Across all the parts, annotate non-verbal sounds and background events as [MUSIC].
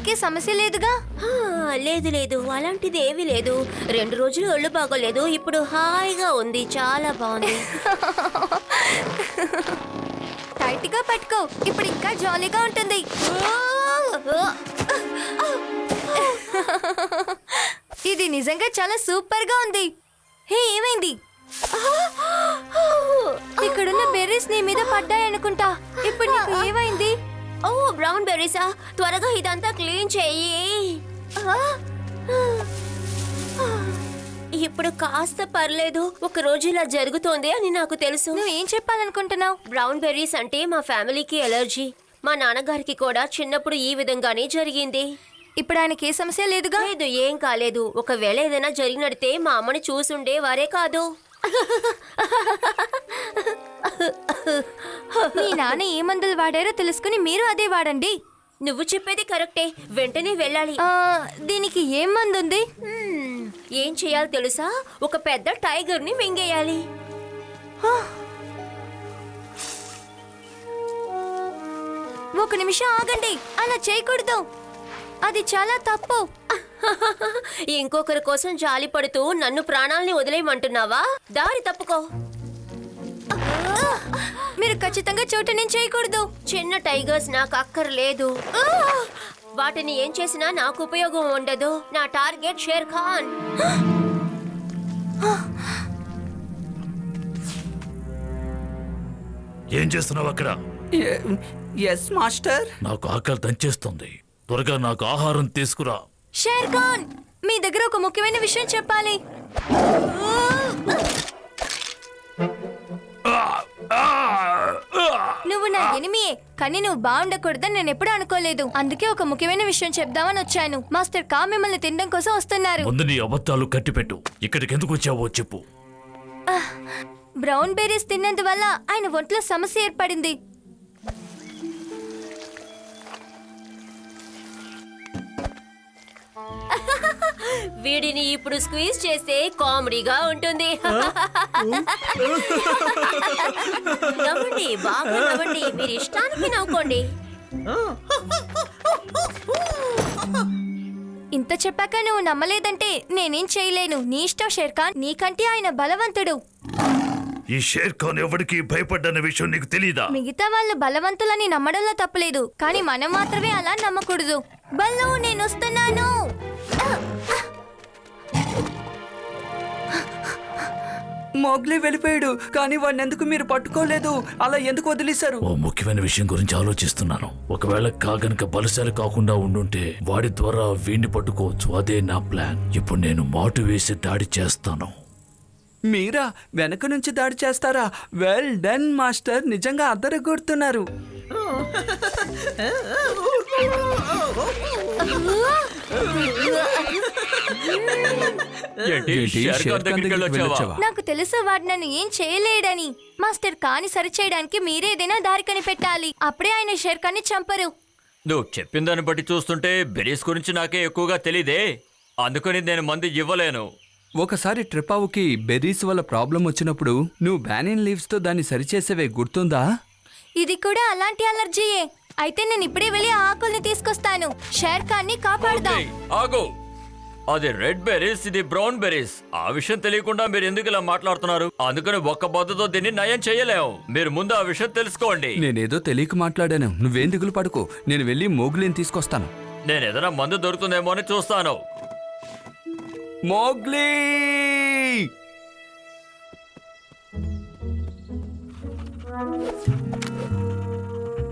నీకే సమస్య లేదుగా? లేదు లేదు. అలాంటిది ఏమీ లేదు. రెండు రోజులు ఒళ్ళు బాగోలేదు. ఇప్పుడు హాయిగా ఉంది. చాలా బాగుంది. టైట్గా పట్టుకో. ఇప్పుడు ఇంకా జాలీగా ఉంటుంది. ఇది నిజంగా చాలా సూపర్గా ఉంది. హే ఏమైంది? ఇక్కడున్న బెర్రీస్ నీ మీద పడ్డాయనుకుంటా. ఇప్పుడు నీకు ఏమైంది? ఓ బ్రౌన్ బెర్రీసా త్వరగా ఇదంతా క్లీన్ చెయ్యి ఇప్పుడు కాస్త పర్లేదు ఒక రోజు ఇలా జరుగుతోంది అని నాకు తెలుసు. నువ్వు ఏం చెప్పాలనుకుంటున్నావు? బ్రౌన్ బెర్రీస్ అంటే మా ఫ్యామిలీకి ఎలర్జీ. మా నాన్నగారికి కూడా చిన్నప్పుడు ఈ విధంగానే జరిగింది. ఇప్పుడు ఆయనకి ఏ సమస్య లేదుగా? లేదు ఏం కాలేదు. ఒకవేళ ఏదైనా జరిగినడితే మా అమ్మని చూసుండే వారే కాదు. మీ నాన్న ఏ మందులు వాడారో తెలుసుకుని మీరు అదే వాడండి. నువ్వు చెప్పేది కరెక్టే. వెంటనే వెళ్ళాలి. ఆ, దీనికి ఏం మందు ఉంది హ్మ్, ఏం చేయాలో తెలుసా? ఒక పెద్ద టైగర్ని మింగేయాలి ఒక నిమిషం ఆగండి. అలా చేయకూడదు. అది చాలా తప్పు. [LAUGHS] ఇంకొకరి కోసం జాలి పడుతూ నన్ను ప్రాణాల్ని వదిలేయమంటున్నావా? దారి తప్పుకో. మీరు ఖచ్చితంగా చోటు నేను చేయకూడదు. చిన్న టైగర్స్ నాకు అక్కర్లేదు. వాటిని ఏం చేసినా నాకు ఉపయోగం ఉండదు. నా టార్గెట్ షేర్ ఖాన్. ఏం చేస్తున్నావు అక్కడ? Yes master. నాకు ఆకలి దంచేస్తుంది. త్వరగా నాకు ఆహారం తీసుకురా. షేర్ ఖాన్ మీ దగ్గర ఒక ముఖ్యమైన విషయం చెప్పాలి. నువ్వు నా ఎనిమియే కానీ నువ్వు బాగుండకూడదని నేను ఎప్పుడూ అనుకోలేదు. అందుకే ఒక ముఖ్యమైన విషయం చెప్దామని వచ్చాను. మాస్టర్ కా మిమ్మల్ని తినడం కోసం వస్తున్నారు. ముందు నీ అబద్ధాలు కట్టిపెట్టు. ఇక్కడికి ఎందుకు వచ్చావో చెప్పు. బ్రౌన్ బెర్రీస్ తిన్నందువల్ల ఆయన ఒంట్లో సమస్య ఏర్పడింది. [LAUGHS] వీడిని ఇప్పుడు స్క్వీజ్ చేస్తే కామెడీగా ఉంటుంది. నవ్వండి బాగా నవ్వండి. మీరు ఇష్టానికి నవ్వుకోండి. ఇంత చెప్పాక నువ్వు నమ్మలేదంటే నేనేం చేయలేను. నీ ఇష్టం షేర్ ఖాన్ నీకంటే ఆయన బలవంతుడు. ఈ షేర్ ఖాన్ ఎవరికి భయపడ్డన్న విషయం నీకు తెలీదా? మిగతా వాళ్ళు బలవంతులని నమ్మడంలో తప్పలేదు. కానీ మనం మాత్రమే అలా నమ్మకూడదు. బల్లు నేను వస్తున్నాను. మోగ్లీ వెళ్ళిపోయాడు కానీ వాడిని ఎందుకు మీరు పట్టుకోలేదు? అలా ఎందుకు వదిలేశారు? ఓ ముఖ్యమైన విషయం గురించి ఆలోచిస్తున్నాను. ఒకవేళ కాగనక బలశాలి కాకుండా ఉండుంటే వాడి ద్వారా వీణ్ణి పట్టుకోవచ్చు. అదే నా ప్లాన్. ఇప్పుడు నేను మాటు వేసి దాడి చేస్తాను. మీరా వెనక నుంచి దాడి చేస్తారా? Well done master. నిజంగా అద్దరగొడుతున్నారు. ఏంటి? ఏంటి? షేర్ షేర్ ఖాన్ ఖాన్ దగ్గరికి దగ్గరికి వెళ్ళొచ్చావా? వెళ్ళొచ్చావా? నాకు తెలుసు వాడు నన్ను ఏం చేయలేడని. మాస్టర్ కాని సరిచేయడానికి మీరేదైనా దారి కనిపెట్టాలి. అప్పుడే ఆయన షేర్ ఖాన్ని చంపరు. నువ్వు చెప్పిన దాన్ని బట్టి చూస్తుంటే బెరీస్ గురించి నాకే ఎక్కువగా తెలీదే. అందుకని నేను మందు ఇవ్వలేను. ఒకసారి ట్రిపావుకి బెర్రీస్ వల్ల ప్రాబ్లం వచ్చినప్పుడు నువ్వు బ్యానియన్ లీవ్స్తో దాన్ని సరిచేసేవే గుర్తుందా? ఇది కూడా అలాంటి అలర్జీయే. అయితే నేను ఇప్పుడే వెళ్ళి ఆ ఆకుల్ని తీసుకొస్తాను. షేర్ ఖాన్ని కాపాడుదాం ఆగు. అది రెడ్ బెర్రీస్ ఇది బ్రౌన్ బెర్రీస్. ఆ విషయం తెలియకుండా మీరు ఎందుకు ఇలా మాట్లాడుతున్నారు? అందుకని ఒక్క బద్దతో దీన్ని నయం చేయలేము మీరు ముందు ఆ విషయం తెలుసుకోండి. నేనేదో తెలియక మాట్లాడాను. నువ్వేం దిగులు పడుకో. నేను వెళ్ళి మోగ్లీని తీసుకొస్తాను. నేను ఏదైనా మందు దొరుకుతుందేమో అని చూస్తాను. మోగ్లీ!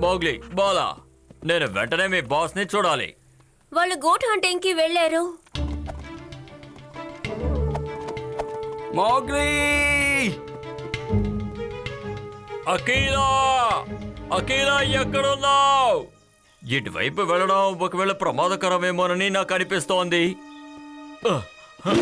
మోగ్లీ బాలా. నేను వెంటనే మీ బాస్ని చూడాలి. వాళ్ళు గోట్ హంటింగ్కి వెళ్ళారు. మోగ్లీ! అకీలా అకీలా ఎక్కడున్నావు? ఇటువైపు వెళ్ళడం ఒకవేళ ప్రమాదకరమేమోనని నాకు అనిపిస్తోంది. ఏం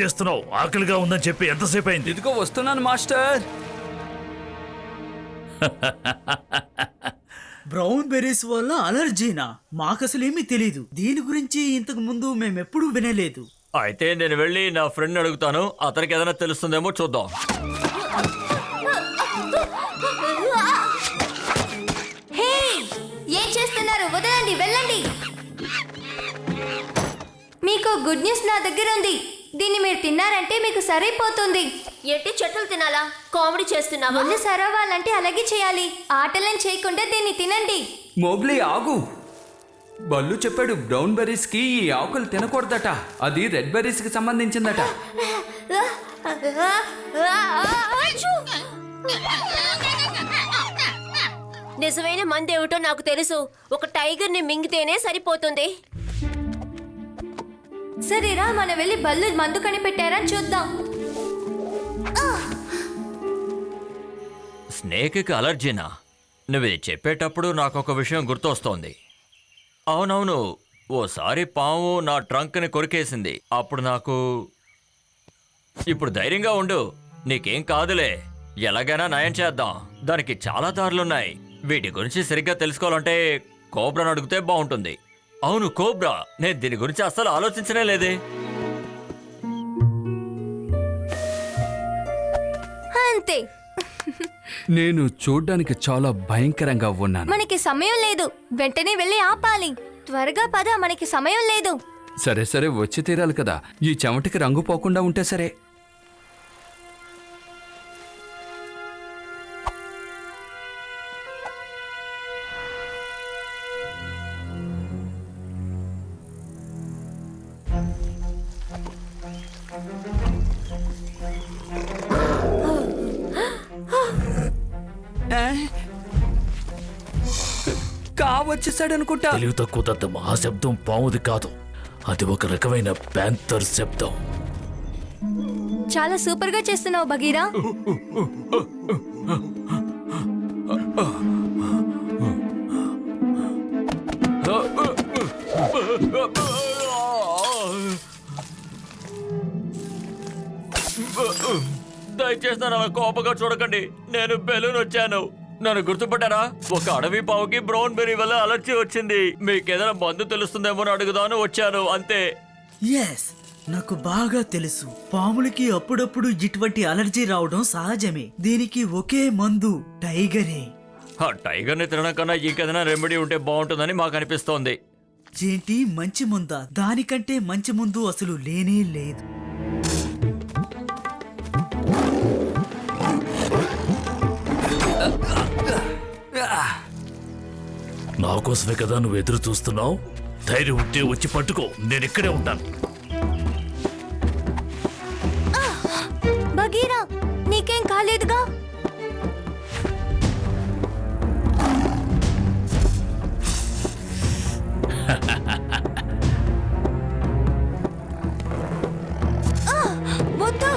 చేస్తున్నావు? ఆకలిగా ఉందని చెప్పి ఎంతసేపు అయింది? ఇదిగో వస్తున్నాను మాస్టర్. బ్రౌన్ బెర్రీస్ వల్ల అలర్జీనా? మాకసలు ఏమీ తెలీదు. దీని గురించి ఇంతకు ముందు మేమెప్పుడూ వినలేదు. అయితే నేను వెళ్ళి నా ఫ్రెండ్ అడుగుతాను. అతనికి ఏదైనా తెలుస్తుందేమో చూద్దాం. హే ఏం చేస్తున్నారు? వదలండి వెళ్ళండి. మీకు గుడ్ న్యూస్ నా దగ్గర ఉంది. దీన్ని మీరు తిన్నారంటే మీకు సరైపోతుంది. ఏంటి చెట్లు తినాలా? కామెడీ చేస్తున్నావా? ఒళ్ళు సరవాలంటే అలాగే చేయాలి. ఆటలను చేయకుండా దీన్ని తినండి. మోగ్లీ ఆగు. బల్లు చెప్పాడు బ్రౌన్ బెర్రీస్కి ఈ ఆకులు తినకూడదట. అది రెడ్ బెర్రీస్కి సంబంధించిందట. నిజమైన మందేమిటో నాకు తెలుసు. ఒక టైగర్ని మింగితేనే సరిపోతుంది. సరేరా మనం వెళ్ళి బల్లు మందు కనిపెట్టారా చూద్దాం. స్నేక్కి అలర్జీనా? నువ్వు ఇది చెప్పేటప్పుడు నాకు ఒక విషయం గుర్తొస్తోంది. అవునవును. ఓసారి పాము నా ట్రంక్ని కొరికేసింది. అప్పుడు నాకు ఇప్పుడు ధైర్యంగా ఉండు. నీకేం కాదులే. ఎలాగైనా నయం చేద్దాం. దానికి చాలా దారులున్నాయి. వీటి గురించి సరిగ్గా తెలుసుకోవాలంటే కోబ్రాను అడిగితే బాగుంటుంది. అవును కోబ్రా నేను దీని గురించి అస్సలు ఆలోచించనే లేదే. అంతే. నేను చూడ్డానికి చాలా భయంకరంగా ఉన్నాను. మనకి సమయం లేదు. వెంటనే వెళ్ళి ఆపాలి. త్వరగా పద మనకి సమయం లేదు. సరే సరే వచ్చి తీరాలి కదా. ఈ చెమటికి రంగు పోకుండా ఉంటే సరే. కావచ్చేసాడనుకుంటా తెలివి తక్కువ దద్దం ఆ శబ్దం పాముది కాదు అది ఒక రకమైన ప్యాంతర్ శబ్దం చాలా సూపర్గా చేస్తున్నావు బగీరా దయచేసి అలా కోపంగా చూడకండి. నేను బెలూన్ వచ్చాను. నన్ను గుర్తుపట్టారా? ఒక అడవి పావుకి బ్రౌన్ బెర్రీ వల్ల అలర్జీ వచ్చింది. మీకేదైనా మందు తెలుస్తుందేమో అని అడుగుదాను వచ్చాను అంతే. ఎస్ నాకు బాగా తెలుసు. పాములకి అప్పుడప్పుడు ఇటువంటి అలర్జీ రావడం సహజమే. దీనికి ఒకే మందు టైగరే. ఆ టైగర్ని తినడం కన్నా ఇంకేదైనా రెమెడీ ఉంటే బాగుంటుందని మాకు అనిపిస్తోంది. ఏంటి? మంచి ముందా? దానికంటే మంచి ముందు అసలు లేనే లేదు. నా కోసమే కదా నువ్వు ఎదురు చూస్తున్నావు? ధైర్యం ఉంటే వచ్చి పట్టుకో. నేను ఇక్కడే ఉంటాను. బగీరా నీకేం కాలేదుగా? వద్దు.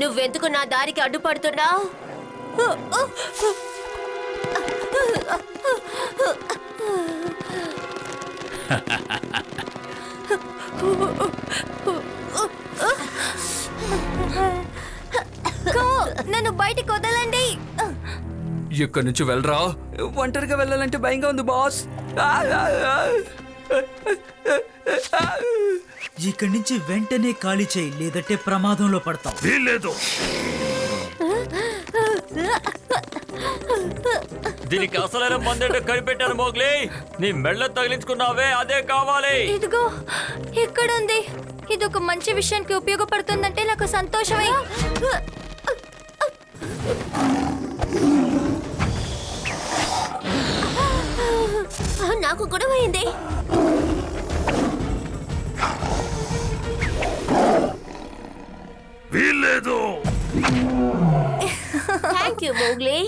నువ్వెందుకు నా దారికి అడ్డుపడుతున్నావు? నన్ను బయటికి వదలండి. ఇక్కడి నుంచి వెళ్ళరా? ఒంటరిగా వెళ్ళాలంటే భయంగా ఉంది బాస్. ఇక్కడి నుంచి వెంటనే ఖాళీ చేయి లేదంటే ప్రమాదంలో పడతావు. వీల్లేదు. దీనికి అసలైన మందేంటో కనిపెట్టాను మోగ్లీ. నీ మెళ్ళ తగిలించుకున్నావే అదే కావాలి. ఇదిగో ఇక్కడుంది. ఇది ఒక మంచి విషయానికి ఉపయోగపడుతుందంటే నాకు సంతోషమే. నాకు గొడవైంది. వీల్లేదు. థ్యాంక్ యూ మోగ్లీ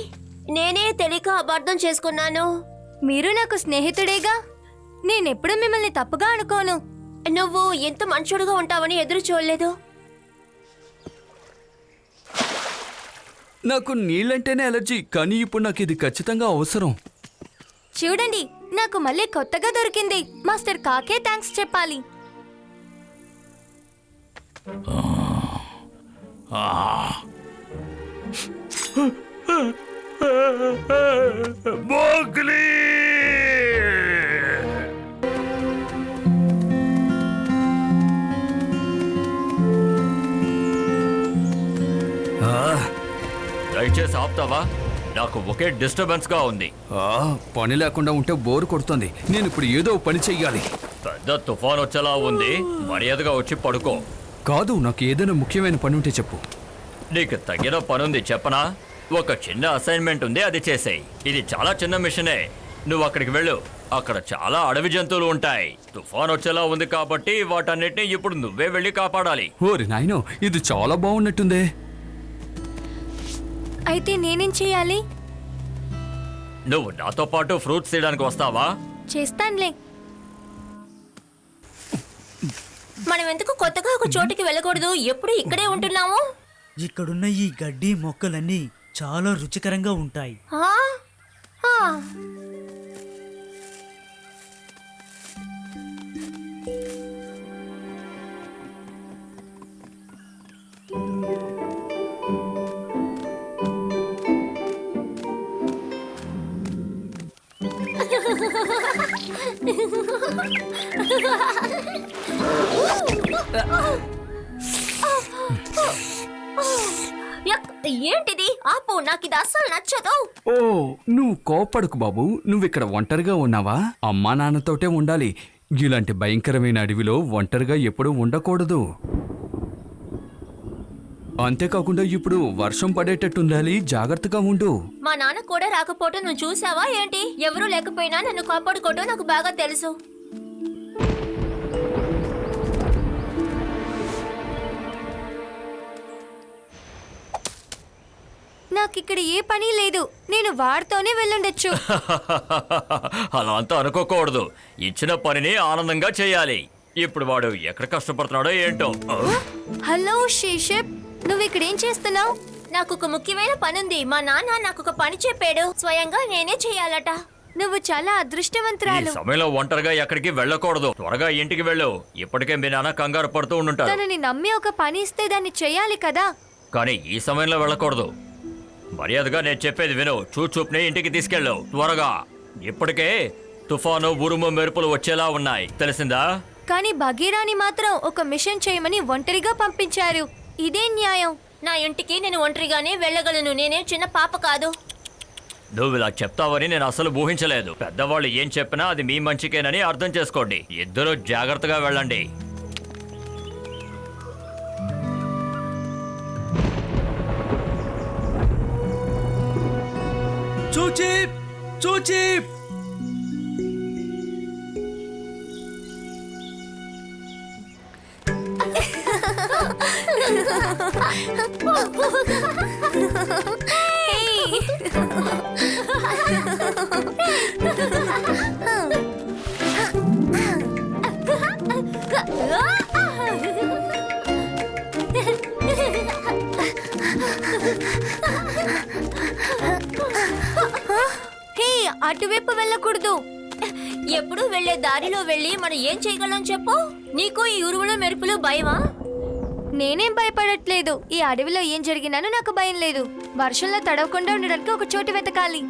నేనే తెలియక అబద్ధం చేసుకున్నాను. మీరు నాకు స్నేహితుడేగా? నేనెప్పుడు మిమ్మల్ని తప్పుగా అనుకోను. నువ్వు ఎంత మంచోడుగా ఉంటావని ఎదురు చూడలేదు. నాకు నీళ్ళంటేనే అలర్జీ కానీ ఇప్పుడు నాకు ఇది ఖచ్చితంగా అవసరం. చూడండి నాకు మళ్ళీ కొత్తగా దొరికింది. మాస్టర్ కాకే థ్యాంక్స్ చెప్పాలి. మోగ్లీ! దయచేసి ఆపుతావా? నాకు ఒకే డిస్టర్బెన్స్గా ఉంది. ఆ, పని లేకుండా ఉంటే బోరు కొడుతుంది. నేను ఇప్పుడు ఏదో పని చెయ్యాలి. పెద్ద తుఫాన్ వచ్చేలా ఉంది. మర్యాదగా వచ్చి పడుకో. కాదు నాకు ఏదైనా ముఖ్యమైన పని ఉంటే చెప్పు. నీకు తగిన పనుంది చెప్పనా? ఒక చిన్న అసైన్మెంట్ ఉంది అది చేసేయి. ఇది చాలా చిన్న మిషనే నువ్వు అక్కడికి వెళ్ళు. అక్కడ చాలా అడవి జంతువులు ఉంటాయి. తుఫాన్ వచ్చేలా ఉంది కాబట్టి వాటన్నిటిని ఇప్పుడు నువ్వే వెళ్ళి కాపాడాలి. ఓరి నాయనో ఇది చాలా బాగున్నట్టుందే. అయితే నేనేం చేయాలి? నువ్వు నాతో పాటు ఫ్రూట్స్ తీయడానికి వస్తావా? చేస్తానులే. మనం ఎందుకు కొత్తగా ఒక చోటుకి వెళ్ళకూడదు? ఎప్పుడు ఇక్కడే ఉంటున్నాము? ఇక్కడున్న ఈ గడ్డి మొక్కలన్నీ చాలా రుచికరంగా ఉంటాయి. ఆ? ఆ. ఏంటిది? ఆపు నాకు ఇది అస్సలు నచ్చదు. ఓ నువ్వు కోపడకు బాబు. నువ్వు ఇక్కడ ఒంటరిగా ఉన్నావా? అమ్మా నాన్నతోటే ఉండాలి. ఇలాంటి భయంకరమైన అడవిలో ఒంటరిగా ఎప్పుడూ ఉండకూడదు. అంతేకాకుండా ఇప్పుడు వర్షం పడేటట్టు ఉండాలి జాగ్రత్తగా ఉండు. మా నాన్న కూడా రాకపోవటం నువ్వు చూసావా ఏంటి? ఎవరూ లేకపోయినా నన్ను కాపాడుకోవటం నాకు బాగా తెలుసు. నాకు ఇక్కడ ఏ పని లేదు. నేను వాడితోనే వెళ్ళుండొచ్చు. [LAUGHS] అలా అంతా అనుకోకూడదు. ఇచ్చిన పనిని ఆనందంగా చేయాలి. ఇప్పుడు వాడు ఎక్కడ కష్టపడుతున్నాడో ఏంటో. హలో షీషప్ నువ్వు ఇక్కడ ఏం చేస్తున్నావు? నాకు ఒక ముఖ్యమైన పని ఉంది మా నాన్న నాకు ఒక పని చెప్పాడు. స్వయంగా నేనే చేయాలట. నువ్వు చాలా ఈ అదృష్టవంతురాలు సమయంలో ఒంటరిగా ఎక్కడికి వెళ్ళకూడదు. త్వరగా ఇంటికి వెళ్ళు. ఇప్పటికే మీ నాన్న కంగారు పడుతూ ఉండుంటారు తనని నమ్మి ఒక పని ఇస్తే దాన్ని చేయాలి కదా? కానీ ఈ సమయంలో వెళ్ళకూడదు. మర్యాదగా నేను చెప్పేది విను. చూచూపుని ఇంటికి తీసుకెళ్ళు. త్వరగా. ఇప్పటికే తుఫాను ఉరుము మెరుపులు వచ్చేలా ఉన్నాయి. తెలిసిందా? కానీ బగీరాని మాత్రం ఒక మిషన్ చేయమని ఒంటరిగా పంపించారు. ఇదే న్యాయం. నా ఇంటికి నేను ఒంటరిగానే వెళ్ళగలను. నేనేం చిన్న పాప కాదు. నువ్వు ఇలా చెప్తావని నేను అసలు ఊహించలేదు. పెద్దవాళ్ళు ఏం చెప్పినా అది మీ మంచికేనని అర్థం చేసుకోండి. ఇద్దరు జాగ్రత్తగా వెళ్ళండి. చూచీప్! చూచీప్! హే అటువైపు వెళ్ళకూడదు. ఎప్పుడు వెళ్ళే దారిలో వెళ్ళి మనం ఏం చేయగలం చెప్పు? నీకు ఈ ఉరువులు మెరుపులు భయమా? నేనేం భయపడట్లేదు. ఈ అడవిలో ఏం జరిగినానో నాకు భయం లేదు. వర్షంలో తడవకుండా ఉండడానికి ఒక చోటు వెతకాలి.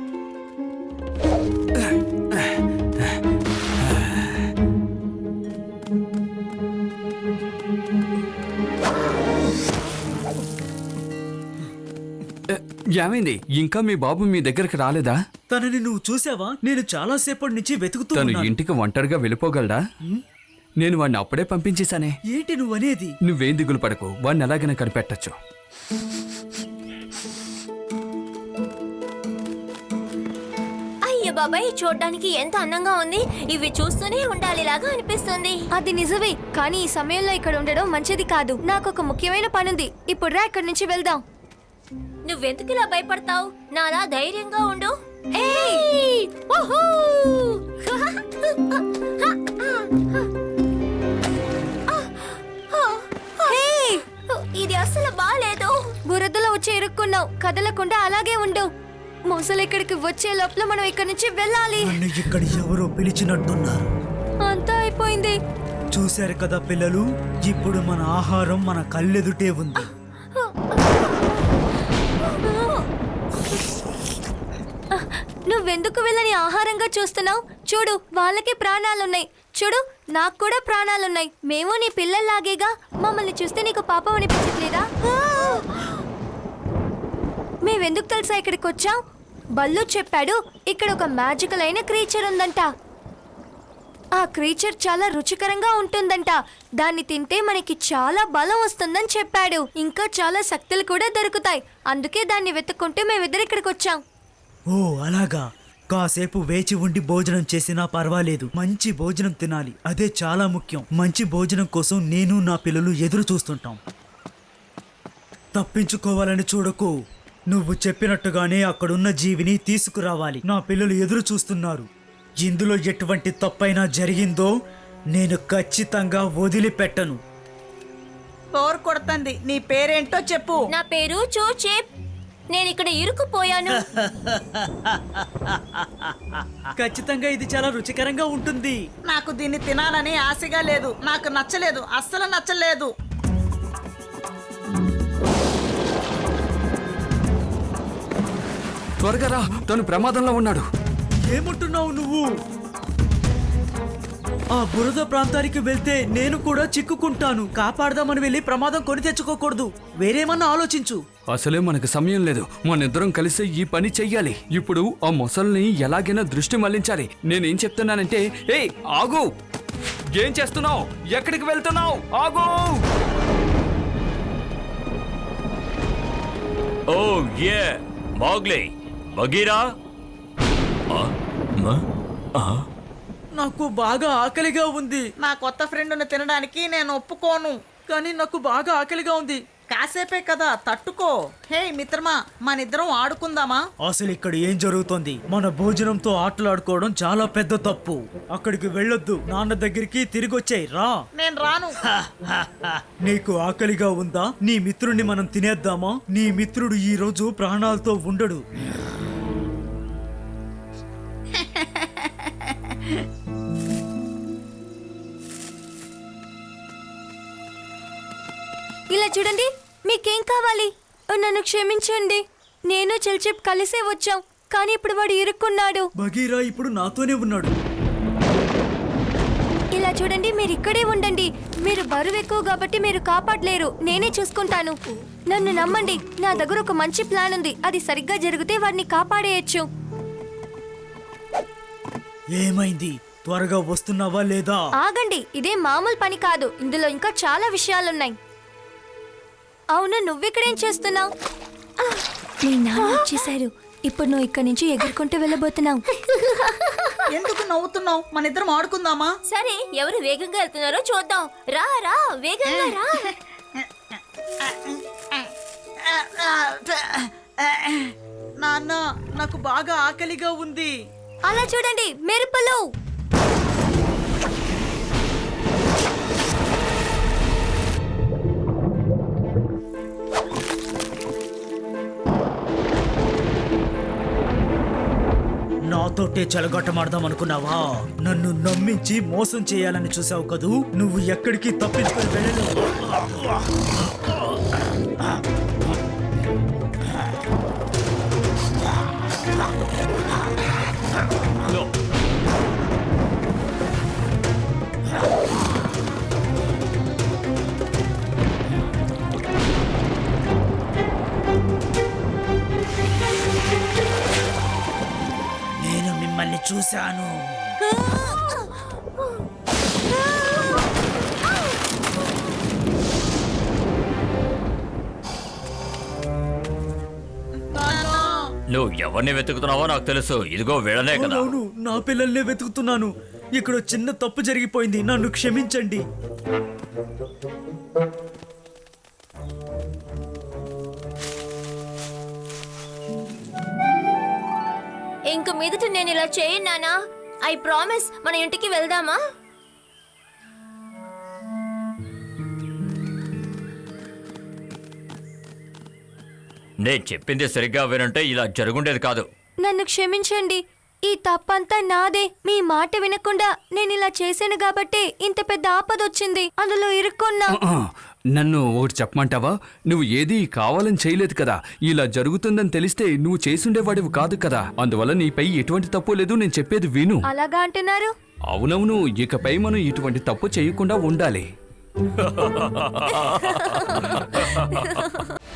ఏమైంది? ఇంకా మీ బాబు మీ దగ్గరికి రాలేదా? తనని నువ్వు చూసావా? నేను చాలా సేపటి నుంచి వెతుకుతూ తను ఉన్నాను. ఇంటికి ఒంటరిగా వెళ్ళిపోగలడా? నేను వాడిని అప్పుడే పంపించేశానే. ఏంటి నువ్వు అనేది నువ్వేం దిగులు పడకు. వాడిని ఎలాగైనా కనిపెట్టచ్చు. అయ్య బాబాయ్ చూడడానికి ఎంత అందంగా ఉంది. ఇవి చూస్తూనే ఉండాలిలాగా అనిపిస్తుంది. అది నిజమే కానీ ఈ సమయంలో ఇక్కడ ఉండడం మంచిది కాదు. నాకు ఒక ముఖ్యమైన పనుంది. ఇప్పుడు రా ఇక్కడి నుంచి వెళ్దాం. నువ్వెందుకు ఇలా భయపడతావు? నాలా ధైర్యంగా ఉండు. ఏయ్! కదలకుండా అలాగే ఉండు. మొసలు ఇక్కడికి వచ్చే లోపల మనం ఇక్కడి నుంచి వెళ్ళాలి. నన్ను ఇక్కడ ఎవరో పిలిచినట్టున్నారు. అంతా అయిపోయింది. చూశారు కదా పిల్లలు ఇప్పుడు మన ఆహారం మన కళ్ళెదుటే ఉంది. నువ్వెందుకు వీళ్ళని ఆహారంగా చూస్తున్నావు? చూడు వాళ్ళకి ప్రాణాలున్నాయి. చూడు నాకు కూడా ప్రాణాలున్నాయి. మేము నీ పిల్లల్లాగేగా. మమ్మల్ని చూస్తే నీకు పాపం అనిపించట్లేదా? మేవెందుకు తెలుసా ఇక్కడికి వచ్చాం బల్లు చెప్పాడు ఇక్కడ ఒక మ్యాజికల్ అయిన క్రీచర్ ఉందంట. ఆ క్రీచర్ చాలా రుచికరంగా ఉంటుందంట. దాన్ని తింటే మనకి చాలా బలం వస్తుందని చెప్పాడు. ఇంకా చాలా శక్తులు కూడా దొరుకుతాయి. అందుకే దాన్ని వెతుక్కుంటే మేమిద్దరు ఇక్కడికి వచ్చాం ఓ అలాగా. కాసేపు వేచి ఉండి భోజనం చేసినా పర్వాలేదు. మంచి భోజనం తినాలి. అదే చాలా ముఖ్యం. మంచి భోజనం కోసం నేను నా పిల్లలు ఎదురు చూస్తుంటాం. తప్పించుకోవాలని చూడకు. నువ్వు చెప్పినట్టుగానే అక్కడున్న జీవిని తీసుకురావాలి. నా పిల్లలు ఎదురు చూస్తున్నారు. ఇందులో ఎటువంటి తప్పైనా జరిగిందో నేను ఖచ్చితంగా వదిలిపెట్టను. బోర్ కొడుతుంది. నీ పేరేంటో చెప్పు. నా పేరు చూచేప్. నేను ఇక్కడ ఇరుక్కుపోయాను. [LAUGHS] ఖచ్చితంగా ఇది చాలా రుచికరంగా ఉంటుంది. నాకు దీన్ని తినాలని ఆశగా లేదు. నాకు నచ్చలేదు. అస్సలు నచ్చలేదు. త్వరగా రా తను ప్రమాదంలో ఉన్నాడు. ఏమంటున్నావు నువ్వు? ఆ బురద ప్రాంతానికి వెళ్తే నేను కూడా చిక్కుకుంటాను. కాపాడదామని వెళ్ళి ప్రమాదం కొని తెచ్చుకోకూడదు. వేరేమన్నా ఆలోచించు. అసలే మనకు సమయం లేదు. మనిద్దరం కలిసి ఈ పని చెయ్యాలి. ఇప్పుడు ఆ మొసల్ని ఎలాగైనా దృష్టి మళ్ళించాలి. నేనేం చెప్తున్నానంటే ఏయ్ ఆగు! ఏం చేస్తున్నావు? ఎక్కడికి వెళ్తున్నావు? ఆగు! ఓ ఏ మాగ్లీ. బగీరా నాకు బాగా ఆకలిగా ఉంది. నా కొత్త ఫ్రెండ్ను తినడానికి నేను ఒప్పుకోను. కానీ నాకు బాగా ఆకలిగా ఉంది. కాసేపే కదా తట్టుకో. హే మిత్రమా మనిద్దరం ఆడుకుందామా? అసలు ఇక్కడ ఏం జరుగుతోంది? మన భోజనంతో ఆటలాడుకోవడం చాలా పెద్ద తప్పు. అక్కడికి వెళ్ళొద్దు. నాన్న దగ్గరికి తిరిగి వచ్చాయి రా. నేను రాను. నీకు ఆకలిగా ఉందా? నీ మిత్రుడిని మనం తినేద్దామా? నీ మిత్రుడు ఈ రోజు ప్రాణాలతో ఉండడు. ఇలా చూడండి మీకేం కావాలి? నన్ను క్షమించండి. నేను చెల్చిప్ కలిసే వచ్చాం కానీ ఇప్పుడు వాడు ఇరుక్కున్నాడు. బగీరా ఇప్పుడు నాతోనే ఉన్నాడు. ఇలా చూడండి మీరు ఇక్కడే ఉండండి. మీరు బరువు ఎక్కువ కాబట్టి మీరు కాపాడలేరు. నేనే చూసుకుంటాను. నన్ను నమ్మండి నా దగ్గర ఒక మంచి ప్లాన్ ఉంది అది సరిగ్గా జరిగితే వాడిని కాపాడేయచ్చు. ఏమైంది? త్వరగా వస్తున్నావా లేదా? ఆగండి ఇదే మామూలు పని కాదు. ఇందులో ఇంకా చాలా విషయాలున్నాయి. అవును నువ్విక్కడేం చేస్తున్నావు? మీ నాన్న వచ్చేసారు ఇప్పుడు నువ్వు ఇక్కడి నుంచి ఎగురుకుంటూ వెళ్ళబోతున్నావు. ఎందుకు నవ్వుతున్నావు? మనిద్దరం ఆడుకుందామా? సరే ఎవరు వేగంగా వెళ్తున్నారో చూద్దాం. రా రా వేగంగా రా. నాన్న నాకు బాగా ఆకలిగా ఉంది. అలా చూడండి మెరుపులు. నాతోటే చెలగొట్టమాడదాం అనుకున్నావా నన్ను నమ్మించి మోసం చేయాలని చూసావు కదూ? నువ్వు ఎక్కడికి తప్పించుకొని వెళ్ళలేవు. నేను మిమ్మల్ని చూశాను. ఎవరిని వెతుకుతున్నావో నాకు తెలుసు. ఇదిగో వీళ్ళనే కదా. అవును నా పిల్లల్నే వెతుకుతున్నాను. ఇక్కడ చిన్న తప్పు జరిగిపోయింది. నన్ను క్షమించండి. ఇంక మీదట నేను ఇలా చేయను నానా. ఐ ప్రామిస్ మన ఇంటికి వెళ్దామా? నేను చెప్పింది సరిగ్గా వినంటే ఇలా జరుగుండేది కాదు. నన్ను క్షమించండి. ఈ తప్పంతా నాదే. మీ మాట వినకుండా నేను ఇలా చేశాను కాబట్టి ఇంత పెద్ద ఆపద వచ్చింది. అందులో ఇరుక్కున్నా. నన్ను ఒకటి చెప్పమంటావా? నువ్వు ఏది కావాలని చేయలేదు కదా. ఇలా జరుగుతుందని తెలిస్తే నువ్వు చేసుండేవాడివి కాదు కదా. అందువల్ల నీపై ఎటువంటి తప్పు లేదు. నేను చెప్పేది విను. అలాగా అంటున్నారు? అవునవును. ఇకపై మనం ఇటువంటి తప్పు చేయకుండా ఉండాలి. [LAUGHS]